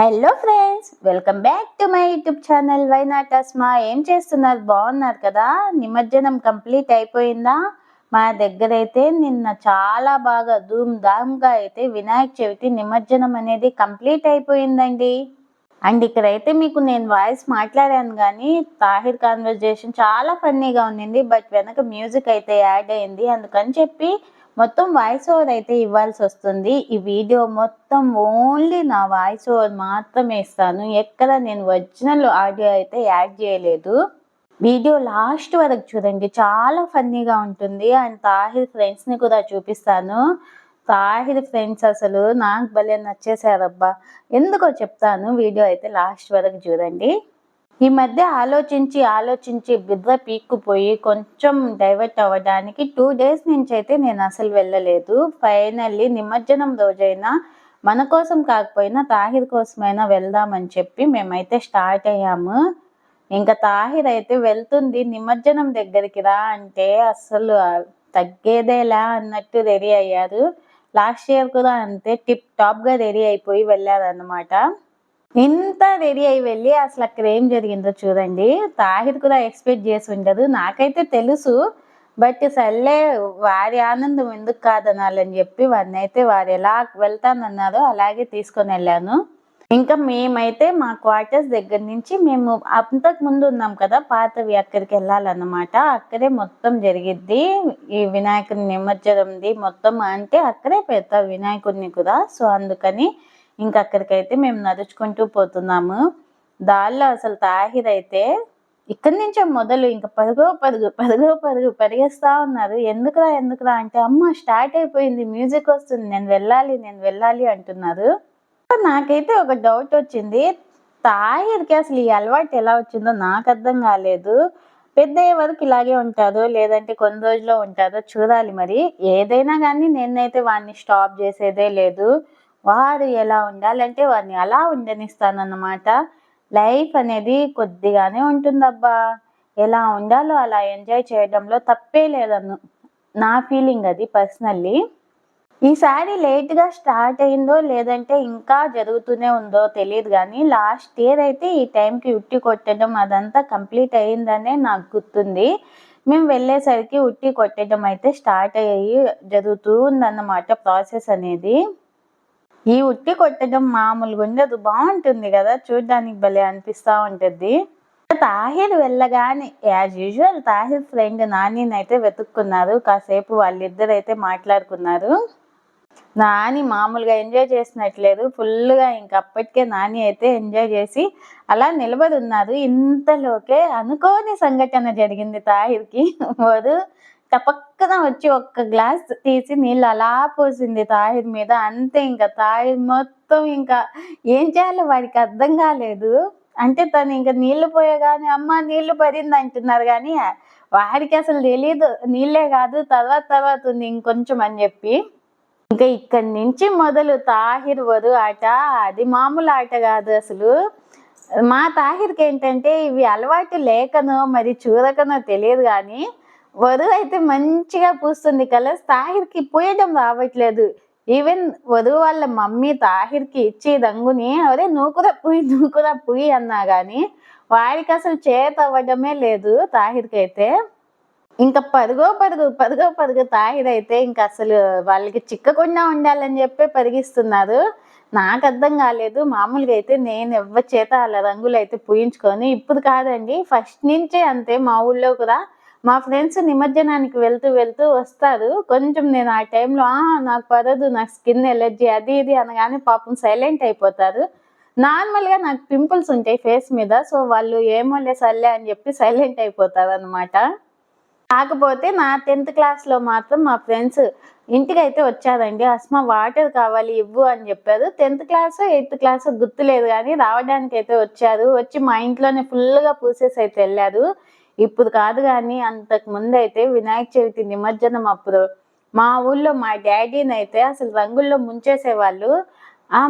Hello friends welcome back to my YouTube channel why not Asma ఏం చేస్తున్నారు? బాగున్నారు కదా? నిమజ్జనం కంప్లీట్ అయిపోయిందా? మా దగ్గర అయితే నిన్న చాలా బాగా ధూమ్ ధామ్గా అయితే వినాయక చవితి నిమజ్జనం అనేది కంప్లీట్ అయిపోయిందండి. అండ్ ఇక్కడైతే మీకు నేను వాయిస్ మాట్లాడాను కానీ తాహిర్ కాన్వర్జేషన్ చాలా ఫన్నీగా ఉండింది. బట్ వెనక మ్యూజిక్ అయితే యాడ్ అయింది. అందుకని చెప్పి మొత్తం వాయిస్ ఓవర్ అయితే ఇవ్వాల్సి వస్తుంది. ఈ వీడియో మొత్తం ఓన్లీ నా వాయిస్ ఓవర్ మాత్రమే ఇస్తాను. ఎక్కడ నేను ఒరిజినల్ ఆడియో అయితే యాడ్ చేయలేదు. వీడియో లాస్ట్ వరకు చూడండి. చాలా ఫన్నీగా ఉంటుంది. అండ్ తాహిర్ ఫ్రెండ్స్ని కూడా చూపిస్తాను. తాహిర్ ఫ్రెండ్స్ అసలు నాకు భలే నచ్చేసారబ్బా. ఎందుకో చెప్తాను. వీడియో అయితే లాస్ట్ వరకు చూడండి. ఈ మధ్య ఆలోచించి ఆలోచించి బిద్ర పీక్కుపోయి కొంచెం డైవర్ట్ అవ్వడానికి టూ డేస్ నుంచి అయితే నేను అసలు వెళ్ళలేదు. ఫైనల్లీ నిమజ్జనం రోజైనా మన కోసం కాకపోయినా తాహిర్ కోసమైనా వెళ్దామని చెప్పి మేమైతే స్టార్ట్ అయ్యాము. ఇంకా తాహిర్ అయితే వెళ్తుంది నిమజ్జనం దగ్గరికి రా అంటే అసలు తగ్గేదేలా అన్నట్టు రెడీ అయ్యారు. లాస్ట్ ఇయర్ కూడా అంతే టిప్ టాప్గా రెడీ అయిపోయి వెళ్ళారన్నమాట. ఇంత రెడీ అయి వెళ్ళి అసలు అక్కడ ఏం జరిగిందో చూడండి. తాహిర్ కూడా ఎక్స్పెక్ట్ చేసి ఉండదు. నాకైతే తెలుసు. బట్ సర్లే వారి ఆనందం ఎందుకు కాదనాలని చెప్పి వారిని అయితే వారు ఎలా వెళ్తానన్నారో అలాగే తీసుకొని వెళ్ళాను. ఇంకా మేమైతే మా క్వార్టర్స్ దగ్గర నుంచి మేము అంతకు ముందు ఉన్నాం కదా పాతవి అక్కడికి వెళ్ళాలన్నమాట. అక్కడే మొత్తం జరిగిద్ది. ఈ వినాయకుని నిమజ్జనంది మొత్తం అంటే అక్కడే పెడతారు వినాయకుడిని కూడా. సో అందుకని ఇంకా అక్కడికైతే మేము నడుచుకుంటూ పోతున్నాము. దారిలో అసలు తాహిర్ అయితే ఇక్కడి నుంచే మొదలు ఇంకా పరుగో పరుగు పరుగో పరుగు పరిగెస్తా ఉన్నారు. ఎందుకురా ఎందుకురా అంటే అమ్మ స్టార్ట్ అయిపోయింది మ్యూజిక్ వస్తుంది నేను వెళ్ళాలి నేను వెళ్ళాలి అంటున్నారు. నాకైతే ఒక డౌట్ వచ్చింది తాహిర్కి అసలు ఈ అలవాటు ఎలా వచ్చిందో నాకు అర్థం కాలేదు. పెద్ద వరకు ఇలాగే ఉంటారో లేదంటే కొన్ని రోజుల్లో ఉంటారో చూడాలి మరి. ఏదైనా కానీ నేనైతే వాడిని స్టాప్ చేసేదే లేదు. వారు ఎలా ఉండాలంటే వారిని అలా ఉండనిస్తానన్నమాట. లైఫ్ అనేది కొద్దిగానే ఉంటుందబ్బా. ఎలా ఉండాలో అలా ఎంజాయ్ చేయడంలో తప్పే లేదన్ను. నా ఫీలింగ్ అది పర్సనల్లీ. ఈసారి లేట్గా స్టార్ట్ అయిందో లేదంటే ఇంకా జరుగుతూనే ఉందో తెలియదు కానీ లాస్ట్ ఇయర్ అయితే ఈ టైంకి ఉట్టి కొట్టడం అదంతా కంప్లీట్ అయిందనే నాకు గుర్తుంది. మేము వెళ్ళేసరికి ఉట్టి కొట్టడం అయితే స్టార్ట్ అయ్యి జరుగుతూ ఉందన్నమాట ప్రాసెస్ అనేది. ఈ ఉట్టి కొట్టడం మామూలుగా ఉండదు బాగుంటుంది కదా. చూడడానికి భలే అనిపిస్తూ ఉంటుంది. తాహిర్ వెళ్ళగానే యాజ్ యూజువల్ తాహిర్ ఫ్రెండ్ నానిని అయితే వెతుక్కున్నారు. కాసేపు వాళ్ళిద్దరు అయితే మాట్లాడుకున్నారు. నాని మామూలుగా ఎంజాయ్ చేసినట్లేదు. ఫుల్గా ఇంక అప్పటికే నాని అయితే ఎంజాయ్ చేసి అలా నిలబడి ఉన్నారు ఇంతలోకే అనుకోని సంఘటన జరిగింది తాహిర్కి. వదు టపక్కన వచ్చి ఒక్క గ్లాస్ తీసి నీళ్ళు అలా పోసింది తాహిర్ మీద. అంతే ఇంకా తాహిర్ మొత్తం ఇంకా ఏం చేయాలో వాడికి అర్థం కాలేదు. అంటే తను ఇంకా నీళ్ళు పోయగానే అమ్మ నీళ్ళు పడింది అంటున్నారు కానీ వాడికి అసలు తెలియదు నీళ్ళే కాదు తర్వాత తర్వాత ఉంది ఇంకొంచెం అని చెప్పి. ఇంకా ఇక్కడి నుంచి మొదలు తాహిర్ వరు ఆట. అది మామూలు ఆట కాదు అసలు. మా తాహిర్కి ఏంటంటే ఇవి అలవాటు లేకనో మరి చూడకనో తెలియదు కానీ వధువు అయితే మంచిగా పూస్తుంది కలర్స్ తాహిర్కి పూయడం రావట్లేదు. ఈవెన్ వధువు వాళ్ళ మమ్మీ తాహిర్కి ఇచ్చి రంగుని అదే నువ్వు కూడా నూకురా నువ్వు కూడా పుయ్యి అన్నా కానీ వాడికి అసలు చేత అవ్వడమే లేదు తాహిర్కి అయితే. ఇంకా పరుగో పరుగు పరుగో పరుగు తాహిర్ అయితే ఇంకా అసలు వాళ్ళకి చిక్కకుండా ఉండాలని చెప్పి పరిగిస్తున్నారు. నాకు అర్థం కాలేదు. మామూలుగా అయితే నేను ఎవ్వ చేత అలా రంగులు అయితే పూయించుకొని ఇప్పుడు కాదండి ఫస్ట్ నుంచే అంతే మా ఊళ్ళో కూడా మా ఫ్రెండ్స్ నిమజ్జనానికి వెళ్తూ వెళ్తూ వస్తారు. కొంచెం నేను ఆ టైంలో నాకు పడదు నాకు స్కిన్ ఎలర్జీ అది ఇది అనగానే పాపం సైలెంట్ అయిపోతారు. నార్మల్గా నాకు పింపుల్స్ ఉంటాయి ఫేస్ మీద సో వాళ్ళు ఏమో లేసల్లే అని చెప్పి సైలెంట్ అయిపోతారు అనమాట కాకపోతే నా టెన్త్ క్లాస్లో మాత్రం మా ఫ్రెండ్స్ ఇంటికి అయితే వచ్చారండి అస్మా వాటర్ కావాలి ఇవ్వు అని చెప్పారు. టెన్త్ క్లాస్ ఎయిత్ క్లాస్ గుర్తులేదు కానీ రావడానికి అయితే వచ్చారు. వచ్చి మా ఇంట్లోనే ఫుల్గా పూసేసి అయితే వెళ్ళారు. ఇప్పుడు కాదు కానీ అంతకు ముందు అయితే వినాయక చవితి నిమజ్జనం అప్పుడు మా ఊళ్ళో మా డాడీని అయితే అసలు రంగుల్లో ముంచేసేవాళ్ళు.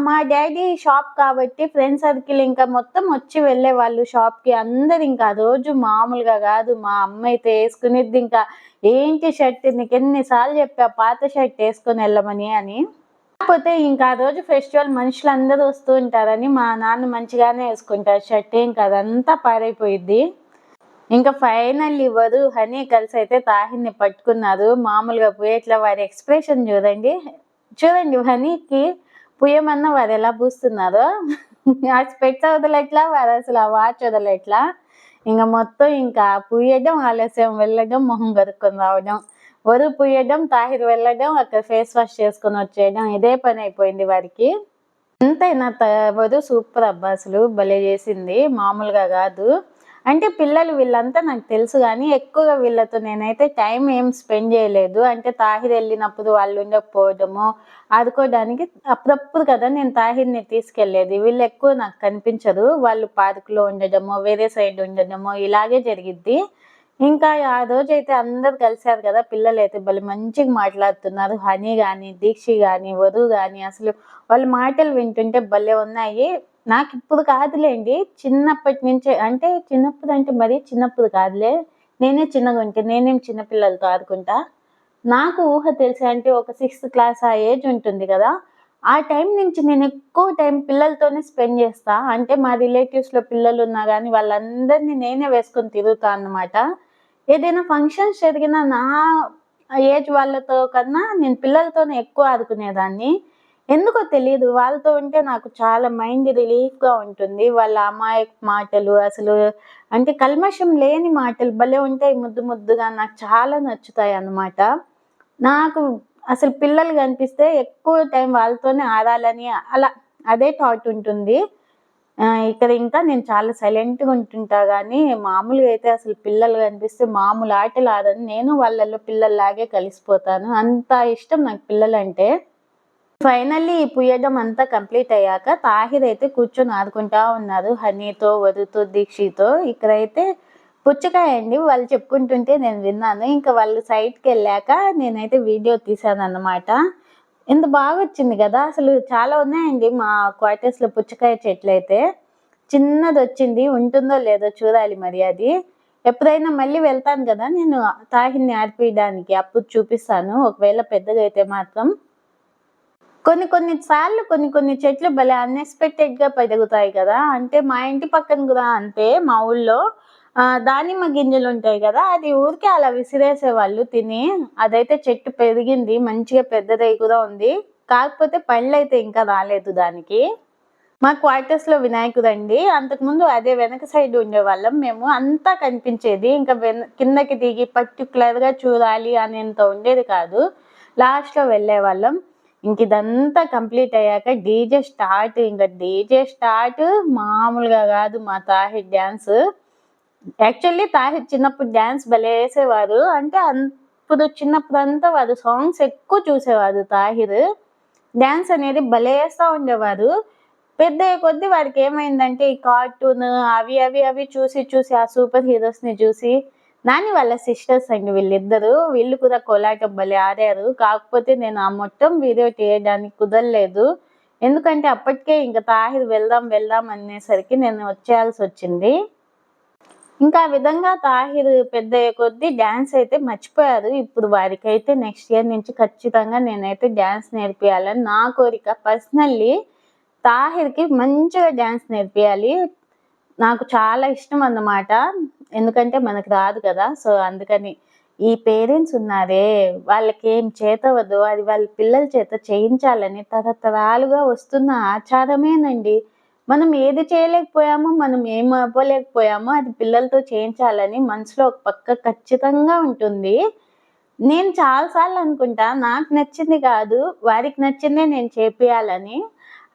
మా డాడీ షాప్ కాబట్టి ఫ్రెండ్ సర్కిల్ ఇంకా మొత్తం వచ్చి వెళ్ళే వాళ్ళు షాప్కి. అందరు ఇంకా రోజు మామూలుగా కాదు. మా అమ్మ అయితే వేసుకునేది ఇంకా ఏంటి షర్ట్? నీకు ఎన్నిసార్లు చెప్పా పాత షర్ట్ వేసుకొని వెళ్ళమని అని. కాకపోతే ఇంకా ఆ రోజు ఫెస్టివల్ మనుషులు అందరూ వస్తూ ఉంటారని మా నాన్న మంచిగానే వేసుకుంటారు. షర్ట్ ఏం కాదంతా పారైపోయిద్ది ఇంకా ఫైనల్లీ వధు హనీ కలిసి అయితే తాహిర్ని పట్టుకున్నారు. మామూలుగా పోయేట్లా వారి ఎక్స్ప్రెషన్ చూడండి. చూడండి హనీకి పుయ్యమన్న వారు ఎలా పూస్తున్నారో. ఆ స్పెట్స్ వదలట్లా వారు అసలు ఆ వాచ్ వదలట్లా ఇంకా మొత్తం ఇంకా పుయ్యడం ఆలస్యం వెళ్ళడం మొహం కరుక్కొని రావడం. వరు పుయ్యడం తాహిర్ వెళ్ళడం అక్కడ ఫేస్ వాష్ చేసుకొని వచ్చేయడం ఇదే పని అయిపోయింది వారికి. ఎంతైనా వరు సూపర్ అబ్బా అసలు. భలే చేసింది. మామూలుగా కాదు. అంటే పిల్లలు వీళ్ళంతా నాకు తెలుసు కానీ ఎక్కువగా వీళ్ళతో నేనైతే టైం ఏం స్పెండ్ చేయలేదు. అంటే తాహిర్ వెళ్ళినప్పుడు వాళ్ళు ఉండకపోవడము ఆడుకోవడానికి అప్పుడప్పుడు కదా నేను తాహిర్ని తీసుకెళ్ళేది వీళ్ళు ఎక్కువ నాకు కనిపించరు. వాళ్ళు పార్కులో ఉండడమో వేరే సైడ్ ఉండడమో ఇలాగే జరిగిద్ది. ఇంకా ఆ రోజు అయితే అందరు కలిసారు కదా పిల్లలు అయితే భలే మంచిగా మాట్లాడుతున్నారు. హనీ కానీ దీక్షి కానీ వధు కానీ అసలు వాళ్ళ మాటలు వింటుంటే భలే ఉన్నాయి. నాకు ఇప్పుడు కాదులేండి. చిన్నప్పటి నుంచే అంటే చిన్నప్పుడు అంటే మరీ చిన్నప్పుడు కాదులే. నేనే చిన్నగా ఉంటే నేనేం చిన్నపిల్లలతో ఆడుకుంటా నాకు ఊహ తెలిసి అంటే ఒక సిక్స్త్ క్లాస్ ఆ ఏజ్ ఉంటుంది కదా. ఆ టైం నుంచి నేను ఎక్కువ టైం పిల్లలతోనే స్పెండ్ చేస్తా. అంటే మా రిలేటివ్స్లో పిల్లలు ఉన్నా కానీ వాళ్ళందరినీ నేనే వేసుకొని తిరుగుతా అన్నమాట. ఏదైనా ఫంక్షన్స్ జరిగినా నా ఏజ్ వాళ్ళతో కన్నా నేను పిల్లలతోనే ఎక్కువ ఆడుకునేదాన్ని ఎందుకో తెలియదు వాళ్ళతో ఉంటే నాకు చాలా మైండ్ రిలీఫ్గా ఉంటుంది. వాళ్ళ అమ్మాయి మాటలు అసలు అంటే కల్మషం లేని మాటలు భలే ఉంటాయి ముద్దు ముద్దుగా. నాకు చాలా నచ్చుతాయి అన్నమాట. నాకు అసలు పిల్లలు కనిపిస్తే ఎక్కువ టైం వాళ్ళతోనే ఆడాలని అలా అదే థాట్ ఉంటుంది. ఇక్కడ ఇంకా నేను చాలా సైలెంట్గా ఉంటుంటా కానీ మామూలుగా అయితే అసలు పిల్లలు కనిపిస్తే మామూలు ఆటలు ఆడని. నేను వాళ్ళల్లో పిల్లల్లాగే కలిసిపోతాను. అంత ఇష్టం నాకు పిల్లలంటే. ఫైనల్లీ ఈ పుయ్యడం అంతా కంప్లీట్ అయ్యాక తాహిర్ అయితే కూర్చొని ఆడుకుంటా ఉన్నారు. హనీతో వధుతో దీక్షితో. ఇక్కడైతే పుచ్చకాయ అండి. వాళ్ళు చెప్పుకుంటుంటే నేను విన్నాను. ఇంకా వాళ్ళు సైట్కి వెళ్ళాక నేనైతే వీడియో తీశాను అన్నమాట ఎంత బాగా వచ్చింది కదా. అసలు చాలా ఉన్నాయండి మా క్వార్టర్స్లో పుచ్చకాయ చెట్లు అయితే. చిన్నది వచ్చింది ఉంటుందో లేదో చూడాలి మరి అది. ఎప్పుడైనా మళ్ళీ వెళ్తాను కదా నేను తాహిని ఆర్పియడానికి. అప్పుడు చూపిస్తాను. ఒకవేళ పెద్దగా అయితే మాత్రం. కొన్ని కొన్ని సార్లు కొన్ని కొన్ని చెట్లు భలే అన్ఎక్స్పెక్టెడ్గా పెరుగుతాయి కదా. అంటే మా ఇంటి పక్కన కూడా అంతే మా ఊళ్ళో దానిమ్మ గింజలు ఉంటాయి కదా అది ఊరికే అలా విసిరేసేవాళ్ళు తిని అదైతే చెట్టు పెరిగింది మంచిగా పెద్దదై కూడా ఉంది. కాకపోతే పళ్ళు అయితే ఇంకా రాలేదు దానికి. మా క్వార్టర్స్లో వినాయకుడు అండి అంతకుముందు అదే వెనక సైడ్ ఉండేవాళ్ళం. మేము అంతా కనిపించేది ఇంకా కిందకి దిగి పర్టికులర్గా చూడాలి అనేంత ఉండేది కాదు. లాస్ట్లో వెళ్ళేవాళ్ళం. ఇంక ఇదంతా కంప్లీట్ అయ్యాక డీజే స్టార్ట్. ఇంకా డీజే స్టార్ట్ మామూలుగా కాదు మా తాహిర్ డ్యాన్స్. యాక్చువల్లీ తాహిర్ చిన్నప్పుడు డ్యాన్స్ భలే వేసేవారు. అంటే అప్పుడు చిన్నప్పుడు అంతా వారు సాంగ్స్ ఎక్కువ చూసేవారు తాహిర్ డ్యాన్స్ అనేది భలే వేస్తూ ఉండేవారు. పెద్ద కొద్ది వాడికి ఏమైందంటే ఈ కార్టూన్ అవి అవి అవి చూసి చూసి ఆ సూపర్ హీరోస్ని చూసి నాని వాళ్ళ సిస్టర్స్ అండి వీళ్ళిద్దరు. వీళ్ళు కూడా కోలాటం భలే ఆడారు. కాకపోతే నేను ఆ మొత్తం వీడియో తీయడానికి కుదరలేదు. ఎందుకంటే అప్పటికే ఇంకా తాహిర్ వెళ్దాం వెళ్దాం అనేసరికి నేను వచ్చేయాల్సి వచ్చింది. ఇంకా ఆ విధంగా తాహిర్ పెద్ద కొద్దీ డ్యాన్స్ అయితే మర్చిపోయారు. ఇప్పుడు వారికైతే నెక్స్ట్ ఇయర్ నుంచి ఖచ్చితంగా నేనైతే డ్యాన్స్ నేర్పియాలని నా కోరిక. పర్సనల్లీ తాహిర్కి మంచిగా డ్యాన్స్ నేర్పియాలి నాకు చాలా ఇష్టం అన్నమాట. ఎందుకంటే మనకు రాదు కదా. సో అందుకని ఈ పేరెంట్స్ ఉన్నారే వాళ్ళకి ఏం చేతవద్దు అది వాళ్ళ పిల్లల చేత చేయించాలని తరతరాలుగా వస్తున్న ఆచారమేనండి. మనం ఏది చేయలేకపోయామో మనం ఏం అవ్వలేకపోయామో అది పిల్లలతో చేయించాలని మనసులో ఒక పక్క ఖచ్చితంగా ఉంటుంది. నేను చాలాసార్లు అనుకుంటా నాకు నచ్చింది కాదు వారికి నచ్చిందే నేను చేపియాలని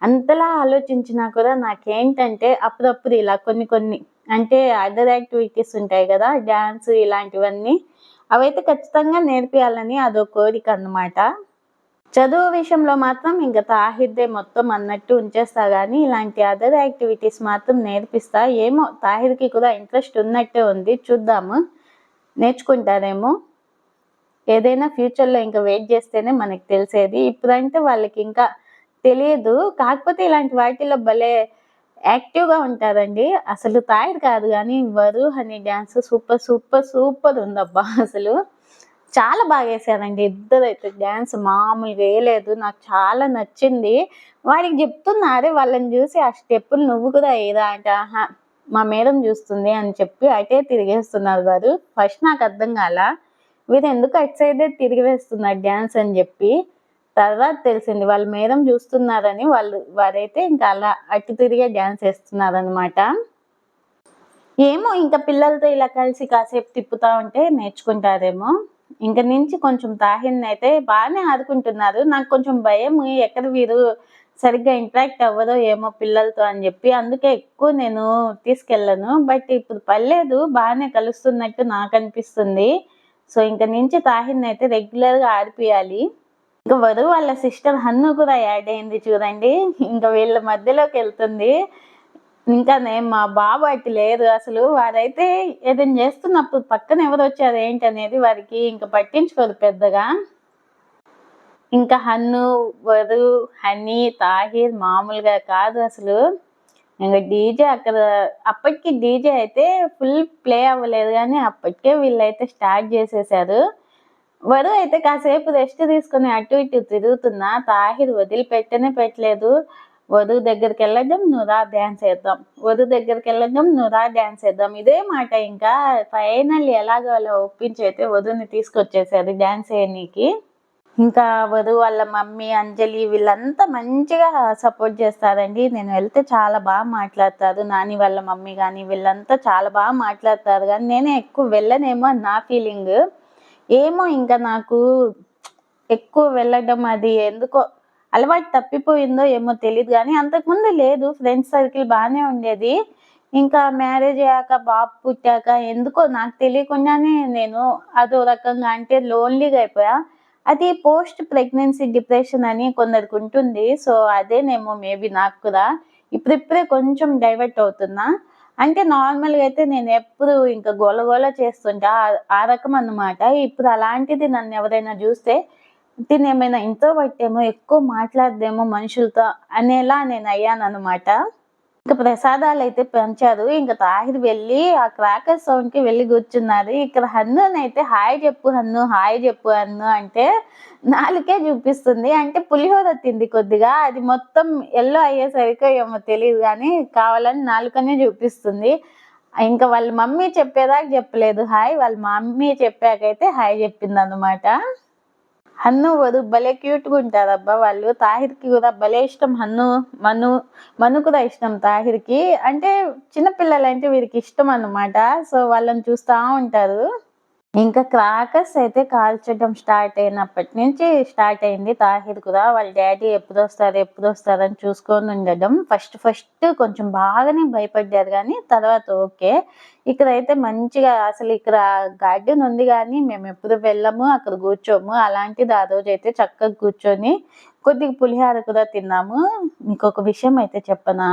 అంతలా ఆలోచించినా కూడా నాకేంటంటే అప్పుడప్పుడు ఇలా కొన్ని కొన్ని అంటే అదర్ యాక్టివిటీస్ ఉంటాయి కదా డ్యాన్స్ ఇలాంటివన్నీ. అవైతే ఖచ్చితంగా నేర్పియాలని అదో కోరిక అన్నమాట. చదువు విషయంలో మాత్రం ఇంకా తాహిర్దే మొత్తం అన్నట్టు ఉంచేస్తా కానీ ఇలాంటి అదర్ యాక్టివిటీస్ మాత్రం నేర్పిస్తా. ఏమో తాహిర్కి కూడా ఇంట్రెస్ట్ ఉన్నట్టే ఉంది. చూద్దాము. నేర్చుకుంటారేమో. ఏదైనా ఫ్యూచర్లో ఇంకా వెయిట్ చేస్తేనే మనకు తెలిసేది. ఇప్పుడంటే వాళ్ళకి ఇంకా తెలియదు. కాకపోతే ఇలాంటి వాటిలో భలే యాక్టివ్గా ఉంటారండి. అసలు తాయిడ్ కాదు కానీ వరు హనీ డ్యాన్స్ సూపర్ సూపర్ సూపర్ ఉందబ్బా అసలు. చాలా బాగా వేసారండి. ఇద్దరు అయితే డ్యాన్స్ మామూలుగా వేయలేదు. నాకు చాలా నచ్చింది. వాడికి చెప్తున్నారే వాళ్ళని చూసి ఆ స్టెప్పులు నువ్వు కూడా వేయరా అంటే. ఆహా మా మేడం చూస్తుంది అని చెప్పి అటే తిరిగేస్తున్నారు వారు. ఫస్ట్ నాకు అర్థం కాల వీరు ఎందుకు అటు సైడే తిరిగి వేస్తున్నారు డ్యాన్స్ అని చెప్పి. తర్వాత తెలిసింది వాళ్ళ మేడం చూస్తున్నారని వాళ్ళు వారైతే ఇంకా అలా అటు తిరిగే డ్యాన్స్ వేస్తున్నారు అనమాట ఏమో ఇంకా పిల్లలతో ఇలా కలిసి కాసేపు తిప్పుతా ఉంటే నేర్చుకుంటారేమో. ఇంక నుంచి కొంచెం తాహిన్ అయితే బాగానే ఆడుకుంటున్నారు నాకు కొంచెం భయం ఎక్కడ వీరు సరిగ్గా ఇంటరాక్ట్ అవ్వదో ఏమో పిల్లలతో అని చెప్పి అందుకే ఎక్కువ నేను తీసుకెళ్ళను. బట్ ఇప్పుడు పర్లేదు బాగానే కలుస్తున్నట్టు నాకు అనిపిస్తుంది. సో ఇంక నుంచి తాహిన్ అయితే రెగ్యులర్గా ఆడిపియాలి. ఇంకా వరువు వాళ్ళ సిస్టర్ హన్ను కూడా యాడ్ అయింది చూడండి. ఇంకా వీళ్ళ మధ్యలోకి వెళ్తుంది. ఇంకా నేను మా బాబు అటు లేదు అసలు. వారైతే ఏదైనా చేస్తున్నప్పుడు పక్కన ఎవరు వచ్చారు ఏంటి అనేది వారికి ఇంకా పట్టించుకోరు పెద్దగా. ఇంకా హన్ను వరు హనీ తాహిర్ మామూలుగా కాదు అసలు. ఇంకా డీజే అక్కడ అప్పటికి డీజే అయితే ఫుల్ ప్లే అవ్వలేదు కానీ అప్పటికే వీళ్ళైతే స్టార్ట్ చేసేసారు. వరు అయితే కాసేపు రెస్ట్ తీసుకుని అటు ఇటు తిరుగుతున్నా తాహిర్ వదిలిపెట్టనే పెట్టలేదు. వధువు దగ్గరికి వెళ్ళడం నురా డ్యాన్స్ వేద్దాం. వధువు దగ్గరికి వెళ్ళడం నురా డ్యాన్స్ వేద్దాం. ఇదే మాట ఇంకా ఫైనల్ ఎలాగో అలా ఒప్పించి అయితే వధువుని తీసుకొచ్చేసారు డ్యాన్స్ వేయనీకి. ఇంకా వధువు వాళ్ళ మమ్మీ అంజలి వీళ్ళంతా మంచిగా సపోర్ట్ చేస్తారండి. నేను వెళ్తే చాలా బాగా మాట్లాడతారు. నాని వాళ్ళ మమ్మీ కానీ వీళ్ళంతా చాలా బాగా మాట్లాడతారు. కానీ నేనే ఎక్కువ వెళ్ళనేమో నా ఫీలింగ్. ఏమో ఇంకా నాకు ఎక్కువ వెళ్ళడం అది ఎందుకో అలవాటు తప్పిపోయిందో ఏమో తెలియదు కానీ అంతకుముందు లేదు. ఫ్రెండ్స్ సర్కిల్ బాగానే ఉండేది. ఇంకా మ్యారేజ్ అయ్యాక బాబు పుట్టాక ఎందుకో నాకు తెలియకుండానే నేను అదో రకంగా అంటే లోన్లీగా అయిపోయా. అది పోస్ట్ ప్రెగ్నెన్సీ డిప్రెషన్ అని కొందరికి ఉంటుంది. సో అదేనేమో మేబీ నాకు కూడా. ఇప్పుడిప్పుడే కొంచెం డైవర్ట్ అవుతున్నా. అంటే నార్మల్గా అయితే నేను ఎప్పుడు ఇంకా గోల గోల చేస్తుంటా. ఆ రకం అన్నమాట. ఇప్పుడు అలాంటిది నన్ను ఎవరైనా చూస్తే తినేమైనా ఏమైనా ఇంట్లో పట్టేమో ఎక్కువ మాట్లాడదేమో మనుషులతో అనేలా నేను అయ్యాను అనమాట ఇంకా ప్రసాదాలు అయితే పెంచారు. ఇంకా తాహిర్ వెళ్ళి ఆ క్రాకర్ సౌండ్కి వెళ్ళి కూర్చున్నారు. ఇక్కడ హన్ను అయితే హాయ్ చెప్పు హన్ను హాయ్ చెప్పు హన్ను అంటే నాలుకే చూపిస్తుంది. అంటే పులిహోర తింది కొద్దిగా. అది మొత్తం ఎల్లో అయ్యేసరికి ఏమో తెలియదు కానీ కావాలని నాలుకనే చూపిస్తుంది. ఇంకా వాళ్ళ మమ్మీ చెప్పేదాకా చెప్పలేదు. హాయ్ వాళ్ళ మమ్మీ చెప్పాకైతే హాయ్ చెప్పింది అనమాట హన్ను వధు భలే క్యూట్గా ఉంటారు అబ్బా వాళ్ళు. తాహిర్కి కూడా భలే ఇష్టం హన్ను మను మను కూడా ఇష్టం తాహిర్కి. అంటే చిన్నపిల్లలు అంటే వీరికి ఇష్టం అన్నమాట. సో వాళ్ళని చూస్తూ ఉంటారు. ఇంకా క్రాకర్స్ అయితే కాల్చడం స్టార్ట్ అయినప్పటి నుంచి స్టార్ట్ అయింది. తాహిర్ కూడా వాళ్ళ డాడీ ఎప్పుడు వస్తారు ఎప్పుడు వస్తారని చూసుకొని ఉండడం. ఫస్ట్ ఫస్ట్ కొంచెం బాగానే భయపడ్డారు కానీ తర్వాత ఓకే. ఇక్కడ అయితే మంచిగా అసలు ఇక్కడ గార్డెన్ ఉంది కానీ మేము ఎప్పుడు వెళ్ళము అక్కడ కూర్చోము. అలాంటిది ఆ రోజు అయితే చక్కగా కూర్చొని కొద్దిగా పులిహార కూడా తిన్నాము. మీకు ఒక విషయం అయితే చెప్పనా?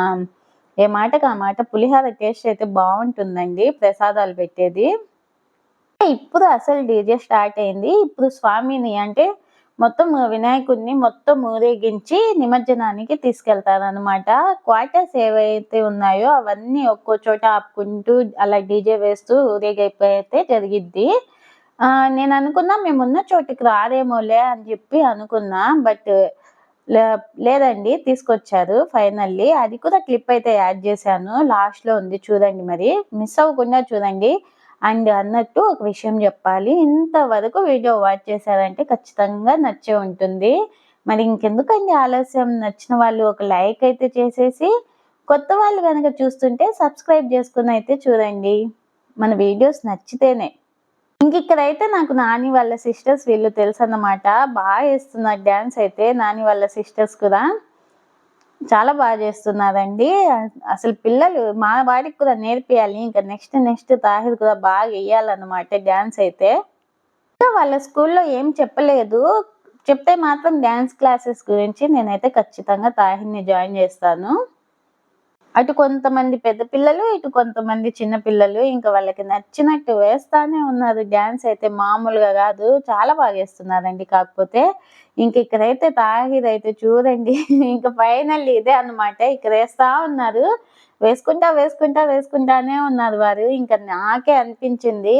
ఏ మాటకు ఆ మాట? పులిహార టేస్ట్ అయితే బాగుంటుందండి ప్రసాదాలు పెట్టేది. ఇప్పుడు అసలు డీజే స్టార్ట్ అయింది. ఇప్పుడు స్వామిని అంటే మొత్తం వినాయకుడిని మొత్తం ఊరేగించి నిమజ్జనానికి తీసుకెళ్తారనమాట క్వార్టర్స్ ఏవైతే ఉన్నాయో అవన్నీ ఒక్కో చోట ఆపుకుంటూ అలా డీజే వేస్తూ ఊరేగైపోయితే జరిగిద్ది. నేను అనుకున్నా మేమున్న చోటుకి రారేమోలే అని చెప్పి అనుకున్నా బట్ లేదండి తీసుకొచ్చారు ఫైనల్లీ. అది కూడా క్లిప్ అయితే యాడ్ చేశాను. లాస్ట్లో ఉంది చూడండి మరి. మిస్ అవ్వకుండా చూడండి. అండ్ అన్నట్టు ఒక విషయం చెప్పాలి. ఇంతవరకు వీడియో వాచ్ చేశారంటే ఖచ్చితంగా నచ్చే ఉంటుంది. మరి ఇంకెందుకండి ఆలస్యం? నచ్చిన వాళ్ళు ఒక లైక్ అయితే చేసేసి కొత్త వాళ్ళు కనుక చూస్తుంటే సబ్స్క్రైబ్ చేసుకుని అయితే చూడండి. మన వీడియోస్ నచ్చితేనే. ఇంక ఇక్కడైతే నాకు నాని వాళ్ళ సిస్టర్స్ వీళ్ళు తెలుసు అన్నమాట బాగా వేస్తున్నారు డ్యాన్స్ అయితే నాని వాళ్ళ సిస్టర్స్ కూడా. చాలా బాగా చేస్తున్నారండి. అసలు పిల్లలు మా వారికి కూడా నేర్పియాలి. ఇంకా నెక్స్ట్ నెక్స్ట్ తాహిర్ కూడా బాగా వేయాలన్నమాట డ్యాన్స్ అయితే. ఇంకా వాళ్ళ స్కూల్లో ఏం చెప్పలేదు. చెప్తే మాత్రం డ్యాన్స్ క్లాసెస్ గురించి నేనైతే ఖచ్చితంగా తాహిర్ని జాయిన్ చేస్తాను. అటు కొంతమంది పెద్ద పిల్లలు ఇటు కొంతమంది చిన్న పిల్లలు. ఇంకా వాళ్ళకి నచ్చినట్టు వేస్తానే ఉన్నారు. డ్యాన్స్ అయితే మామూలుగా కాదు. చాలా బాగా వేస్తున్నారండి. కాకపోతే ఇంక ఇక్కడైతే తాగిదైతే చూడండి. ఇంకా ఫైనల్ ఇదే అనమాట ఇక్కడ వేస్తా ఉన్నారు. వేసుకుంటా వేసుకుంటా వేసుకుంటానే ఉన్నారు వారు. ఇంకా నాకే అనిపించింది.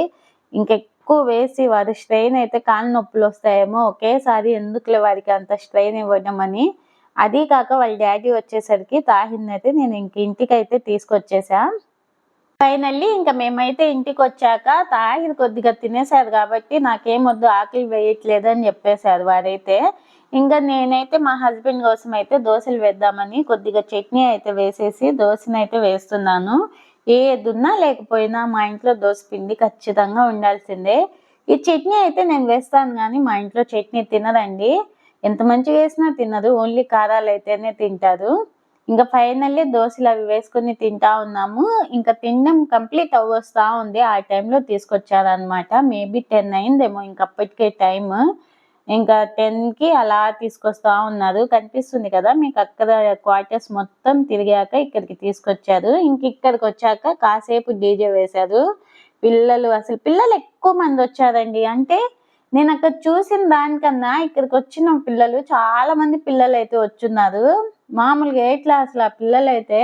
ఇంకెక్కువ వేసి వారి స్ట్రెయిన్ అయితే కాళ్ళ నొప్పులు వస్తాయేమో ఒకేసారి ఎందుకులే వారికి అంత స్ట్రెయిన్ ఇవ్వడం అని. అదీ కాక వాళ్ళ డాడీ వచ్చేసరికి తాహింది అయితే నేను ఇంక ఇంటికి అయితే తీసుకొచ్చేసా. ఫైనల్లీ ఇంకా మేమైతే ఇంటికి వచ్చాక తాహిర్ కొద్దిగా తినేసారు కాబట్టి నాకేం వద్దు ఆకలి వేయట్లేదు అని చెప్పేశారు వారైతే. ఇంకా నేనైతే మా హస్బెండ్ కోసం అయితే దోశలు వేద్దామని కొద్దిగా చట్నీ అయితే వేసేసి దోశనైతే వేస్తున్నాను. ఏదున్నా లేకపోయినా మా ఇంట్లో దోశ పిండి ఖచ్చితంగా ఉండాల్సిందే. ఈ చట్నీ అయితే నేను వేస్తాను కానీ మా ఇంట్లో చట్నీ తినరండి. ఎంత మంచిగా వేసినా తినరు ఓన్లీ కారాలు అయితేనే తింటారు. ఇంకా ఫైనల్లీ దోశలు అవి వేసుకొని తింటా ఉన్నాము. ఇంకా తినడం కంప్లీట్ అవ్వస్తా ఉంది. ఆ టైంలో తీసుకొచ్చారనమాట మేబీ టెన్ అయిందేమో ఇంకప్పటికే టైం ఇంకా టెన్కి అలా తీసుకొస్తా ఉన్నారు. కనిపిస్తుంది కదా మీకు అక్కడ క్వార్టర్స్ మొత్తం తిరిగాక ఇక్కడికి తీసుకొచ్చారు. ఇంక ఇక్కడికి వచ్చాక కాసేపు డీజే వేశారు. పిల్లలు అసలు పిల్లలు ఎక్కువ మంది వచ్చారండి. అంటే నేను అక్కడ చూసిన దానికన్నా ఇక్కడికి వచ్చిన పిల్లలు చాలా మంది పిల్లలు అయితే వచ్చున్నారు. మామూలుగా ఏ క్లాస్లో ఆ పిల్లలు అయితే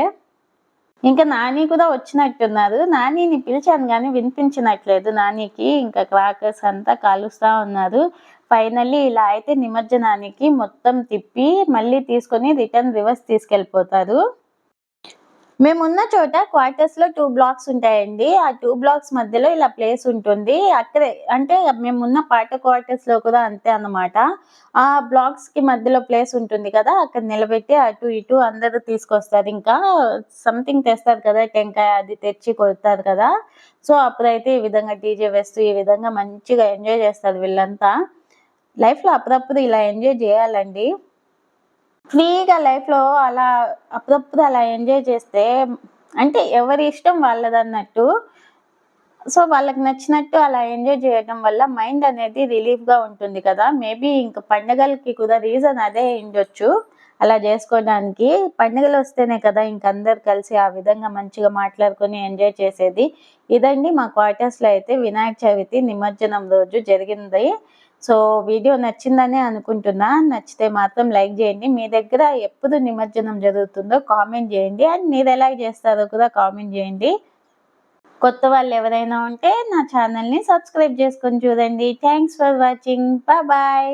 ఇంకా నాని కూడా వచ్చినట్టున్నారు. నానిని పిలిచాను కానీ వినిపించినట్లేదు. నానికి ఇంకా క్రాకర్స్ అంతా కాలుస్తూ ఉన్నారు. ఫైనల్లీ ఇలా అయితే నిమజ్జనానికి మొత్తం తిప్పి మళ్ళీ తీసుకొని రిటర్న్ రివర్స్ తీసుకెళ్ళిపోతారు. మేమున్న చోట క్వార్టర్స్లో టూ బ్లాక్స్ ఉంటాయండి. ఆ టూ బ్లాక్స్ మధ్యలో ఇలా ప్లేస్ ఉంటుంది. అక్కడే అంటే మేమున్న పాట క్వార్టర్స్లో కూడా అంతే అన్నమాట. ఆ బ్లాక్స్కి మధ్యలో ప్లేస్ ఉంటుంది కదా అక్కడ నిలబెట్టి అటు ఇటు అందరూ తీసుకొస్తారు. ఇంకా సంథింగ్ తెస్తారు కదా టెంకాయ అది తెచ్చి కొడతారు కదా. సో అప్పుడైతే ఈ విధంగా డీజే వేస్తూ ఈ విధంగా మంచిగా ఎంజాయ్ చేస్తారు వీళ్ళంతా. లైఫ్లో అప్పుడప్పుడు ఇలా ఎంజాయ్ చేయాలండి. ఫ్రీగా లైఫ్లో అలా అప్పుడప్పుడు అలా ఎంజాయ్ చేస్తే అంటే ఎవరి ఇష్టం వాళ్ళదన్నట్టు. సో వాళ్ళకి నచ్చినట్టు అలా ఎంజాయ్ చేయడం వల్ల మైండ్ అనేది రిలీఫ్గా ఉంటుంది కదా. మేబీ ఇంకా పండగలకి కూడా రీజన్ అదే ఉండొచ్చు. అలా చేసుకోవడానికి పండుగలు వస్తేనే కదా ఇంక అందరు కలిసి ఆ విధంగా మంచిగా మాట్లాడుకొని ఎంజాయ్ చేసేది. ఇదండి మా క్వార్టర్స్లో అయితే వినాయక చవితి నిమజ్జనం రోజు జరిగింది. సో వీడియో నచ్చిందనే అనుకుంటున్నా. నచ్చితే మాత్రం లైక్ చేయండి. మీ దగ్గర ఎప్పుడు నిమజ్జనం జరుగుతుందో కామెంట్ చేయండి. అండ్ మీరు ఎలా చేస్తారో కూడా కామెంట్ చేయండి. కొత్త వాళ్ళు ఎవరైనా ఉంటే నా ఛానల్ని సబ్స్క్రైబ్ చేసుకొని చూడండి. Thanks for watching. బాయ్.